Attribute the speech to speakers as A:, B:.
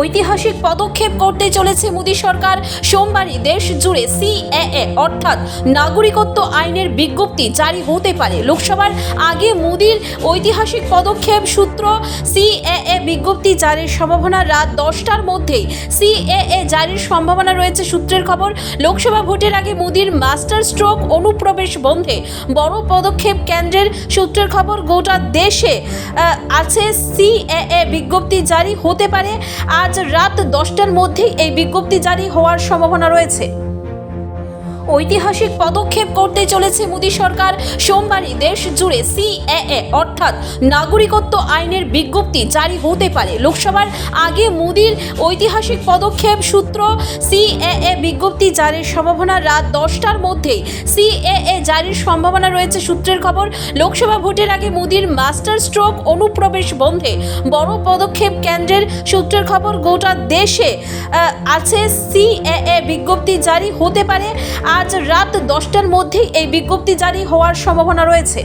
A: ঐতিহাসিক পদক্ষেপ করতে চলেছে মোদী সরকার। সোমবারই দেশ জুড়ে সিএএ, অর্থাৎ নাগরিকত্ব আইনের বিজ্ঞপ্তি জারি হতে পারে। লোকসভার আগে মোদীর ঐতিহাসিক পদক্ষেপ সূত্র সিএএ বিজ্ঞপ্তি জারির সম্ভাবনা রাত দশটার মধ্যেই। সিএএ জারির সম্ভাবনা রয়েছে সূত্রের খবর, লোকসভা ভোটের আগে মোদীর মাস্টার স্ট্রোক অনুপ্রবেশ বন্ধে বড় পদক্ষেপ কেন্দ্রের সূত্রের খবর গোটা দেশে আছে সিএএ বিজ্ঞপ্তি জারি হতে পারে। আজ রাত দশটার মধ্যেই এই বিজ্ঞপ্তি জারি হওয়ার সম্ভাবনা রয়েছে। ঐতিহাসিক পদক্ষেপ করতে চলেছে মোদী সরকার। সোমবারই দেশ জুড়ে সিএএ, অর্থাৎ নাগরিকত্ব আইনের বিজ্ঞপ্তি জারি হতে পারে। লোকসভার আগে মোদীর ঐতিহাসিক পদক্ষেপ সূত্র সিএএ বিজ্ঞপ্তি জারির সম্ভাবনা রাত দশটার মধ্যেই। সিএএ জারির সম্ভাবনা রয়েছে সূত্রের খবর, লোকসভা ভোটের আগে মোদীর মাস্টার স্ট্রোক অনুপ্রবেশ বন্ধে বড় পদক্ষেপ কেন্দ্রের সূত্রের খবর, গোটা দেশে আছে সিএএ বিজ্ঞপ্তি জারি হতে পারে। আজ রাত দশটার মধ্যেই এই বিজ্ঞপ্তি জারি হওয়ার সম্ভাবনা রয়েছে।